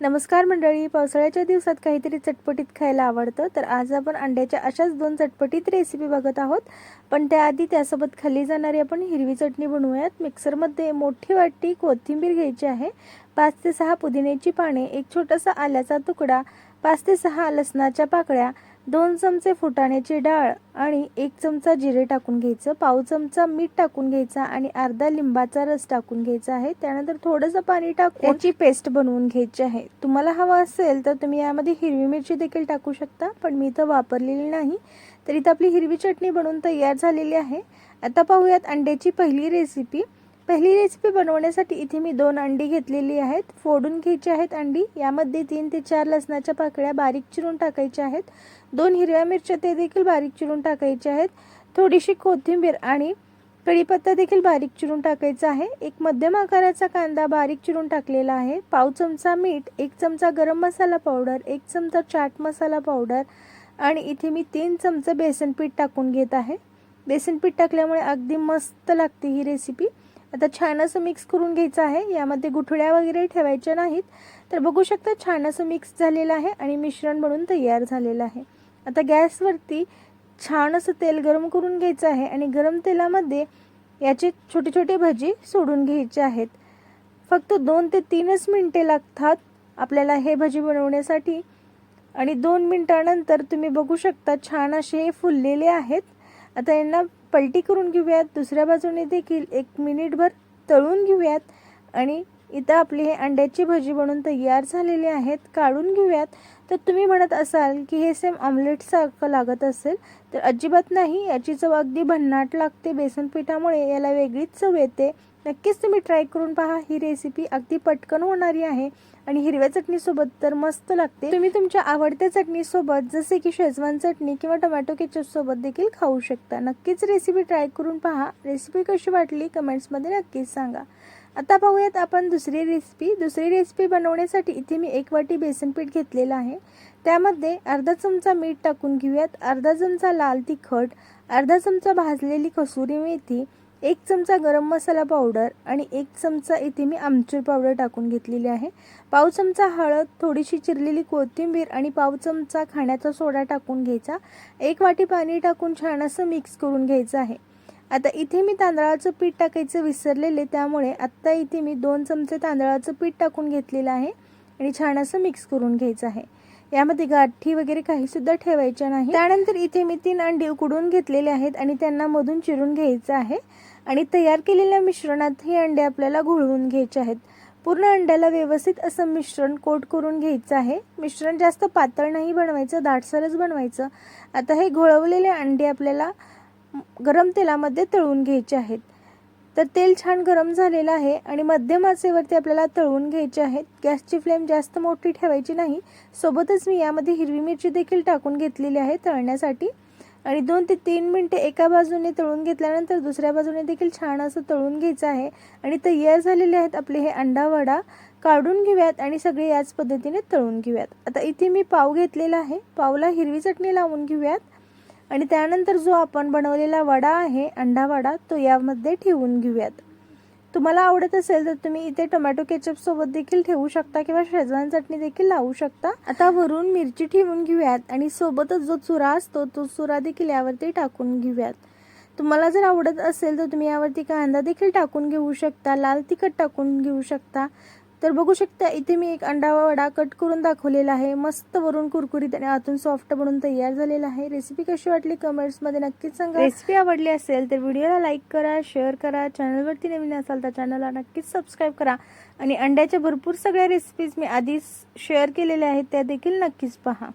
नमस्कार मंडळी. पावसाळ्याच्या दिवसात काहीतरी चटपटीत खायला आवडतं. तर आज आपण अंड्याच्या अशाच दोन चटपटीत रेसिपी बघत आहोत. पण त्याआधी त्यासोबत खाल्ली जाणारी आपण हिरवी चटणी बनवूयात. मिक्सरमध्ये मोठी वाटी कोथिंबीर घ्यायची आहे. पाच ते सहा पुदिन्याची पाने एक छोटासा आल्याचा तुकडा पाच ते सहा लसणाच्या पाकळ्या दोन चमचे फुटाण्याची डाळ आणि एक चमचा जिरे टाकून घ्यायचं पाव चमचा मीठ टाकून घ्यायचा आणि अर्धा लिंबाचा रस टाकून घ्यायचा आहे. त्यानंतर थोडंसं पाणी टाकून याची पेस्ट बनवून घ्यायची आहे. तुम्हाला हवं असेल तर तुम्ही यामध्ये हिरवी मिरची देखील टाकू शकता पण मी इथं वापरलेली नाही. तर इथं आपली हिरवी चटणी बनवून तयार झालेली आहे. आता पाहूयात अंड्याची पहिली रेसिपी पहिली रेसिपी बनवण्यासाठी इथे मी दोन अंडी घेतलेली आहेत. फोडून घ्यायची आहेत अंडी. यामध्ये तीन ते चार लसणाच्या पाकळ्या बारीक चिरून टाकायच्या आहेत. दोन हिरव्या मिरच्या ते देखील बारीक चिरून टाकायच्या आहेत. थोडीशी कोथिंबीर आणि कढीपत्ता देखील बारीक चिरून टाकायचा आहे. एक मध्यम आकाराचा कांदा बारीक चिरून टाकलेला आहे. पाव चमचा मीठ एक चमचा गरम मसाला पावडर एक चमचा चाट मसाला पावडर आणि इथे मी तीन चमचे बेसन पीठ टाकून घेत आहे. बेसन पीठ टाकल्यामुळे अगदी मस्त लागते ही रेसिपी आता छान असं मिक्स करून घ्यायचं आहे. यामध्ये गुठळ्या वगैरे ठेवायच्या नाहीत. तर बघू शकता छान असं मिक्स झालेलं आहे आणि मिश्रण बनून तयार झालेलं आहे. आता गॅसवरती छान असं तेल गरम करून घ्यायचं आहे आणि गरम तेलामध्ये याचे छोटे छोटे भजी सोडून घ्यायचे आहेत. फक्त दोन ते तीनच मिनटे लागतात आपल्याला हे भजी बनवण्यासाठी. आणि दोन मिनटानंतर तुम्ही बघू शकता छान असे हे फुललेले आहेत. आता यांना पलटी करून घेऊयात. दुसऱ्या बाजूने देखील एक मिनिटभर तळून घेऊयात. आणि इथं आपली हे अंड्याची भजी बनवून तयार झालेली आहेत. काढून घेऊयात. तर तुम्ही म्हणत असाल की हे सेम ऑमलेटसारखं लागत असेल तर अजिबात नाही. याची चव अगदी भन्नाट लागते. बेसन पिठामुळे याला वेगळीच चव येते. नक्कीच तुम्ही ट्राय करून पहा. ही रेसिपी अगदी पटकन होणारी आहे आणि हिरव्या चटणीसोबत तर मस्त लागते. तुम्ही तुमच्या आवडत्या चटणीसोबत जसे की शेजवान चटणी किंवा टोमॅटो केचपसोबत देखील खाऊ शकता. नक्कीच रेसिपी ट्राय करून पहा. रेसिपी कशी वाटली कमेंट्समध्ये नक्कीच सांगा. आता पाहूयात आपण दुसरी रेसिपी दुसरी रेसिपी बनवण्यासाठी इथे मी एक वाटी बेसन पीठ घेतलेलं आहे. त्यामध्ये अर्धा चमचा मीठ टाकून घेऊयात. अर्धा चमचा लाल तिखट अर्धा चमचा भाजलेली कसुरी मेथी एक चमचा गरम मसाला पावडर आणि एक चमचा इथे मी आमचूर पावडर टाकून घेतलेली आहे. पाव चमचा हळद थोडीशी चिरलेली कोथिंबीर आणि पाव चमचा खाण्याचा सोडा टाकून घ्यायचा. एक वाटी पाणी टाकून छान असं मिक्स करून घ्यायचं आहे. आता इथे मी तांदळाचं पीठ टाकायचं विसरलेले त्यामुळे आत्ता इथे मी दोन चमचे तांदळाचं पीठ टाकून घेतलेलं आहे आणि छान असं मिक्स करून घ्यायचं आहे. यामध्ये गाठी वगैरे काही सुद्धा ठेवायच्या नाही त्यानंतर इथे मी तीन अंडी उकडून घेतलेले आहेत आणि त्यांना मधून चिरून घ्यायचं आहे. आणि तयार केलेल्या मिश्रणात हे अंडे आपल्याला घोळवून घ्यायचे आहेत. पूर्ण अंड्याला व्यवस्थित असं मिश्रण कोट करून घ्यायचं आहे. मिश्रण जास्त पातळ नाही बनवायचं दाटसरच बनवायचं. आता हे घोळवलेले अंडे आपल्याला गरम तेलामध्ये तळून घ्यायचे आहेत. तर तेल छान गरम झालेलं आहे आणि मध्यम आचेवरती आपल्याला तळून घ्यायचे आहेत. गॅसची फ्लेम जास्त मोठी ठेवायची नाही. सोबतच मी यामध्ये हिरवी मिरची देखील टाकून घेतलेली आहे तळण्यासाठी. आणि दोन ते तीन मिनटे एका बाजूने तळून घेतल्यानंतर दुसऱ्या बाजूने देखील छान असं तळून घ्यायचं आहे. आणि तयार झालेले आहेत आपले हे अंडा वडा. काढून घेऊयात आणि सगळे याच पद्धतीने तळून घेऊयात. आता इथे मी पाव घेतलेला आहे. पावला हिरवी चटणी लावून घेऊयात. आणि त्यानंतर जो आपण बनवलेला वडा आहे अंडा वडा तो यामध्ये ठेवून घेऊयात. तुम्हाला आवडत असेल तर तुम्ही इथे टोमॅटो केचपसोबत देखील ठेवू शकता किंवा शेजवान चटणी देखील लावू शकता. आता वरून मिरची ठेवून घेऊयात आणि सोबतच जो चुरा असतो तो चुरा देखील यावरती टाकून घेऊयात. तुम्हाला जर आवडत असेल तर तुम्ही यावरती कांदा देखील टाकून घेऊ शकता लाल तिखट टाकून घेऊ शकता. तर बघू शकता इथे मी एक अंडा वडा कट करून दाखवलेला आहे. मस्त वरून कुरकुरीत आणि आतून सॉफ्ट बनून तयार झालेला आहे. रेसिपी कशी वाटली कमेंट्समध्ये नक्कीच सांगा. रेसिपी आवडली असेल तर व्हिडिओला लाईक करा शेअर करा. चॅनलवरती नवीन असाल तर चॅनलला नक्कीच सबस्क्राईब करा. आणि अंड्याच्या भरपूर सगळ्या रेसिपीज मी आधीच शेअर केलेल्या आहेत त्या देखील नक्कीच पहा.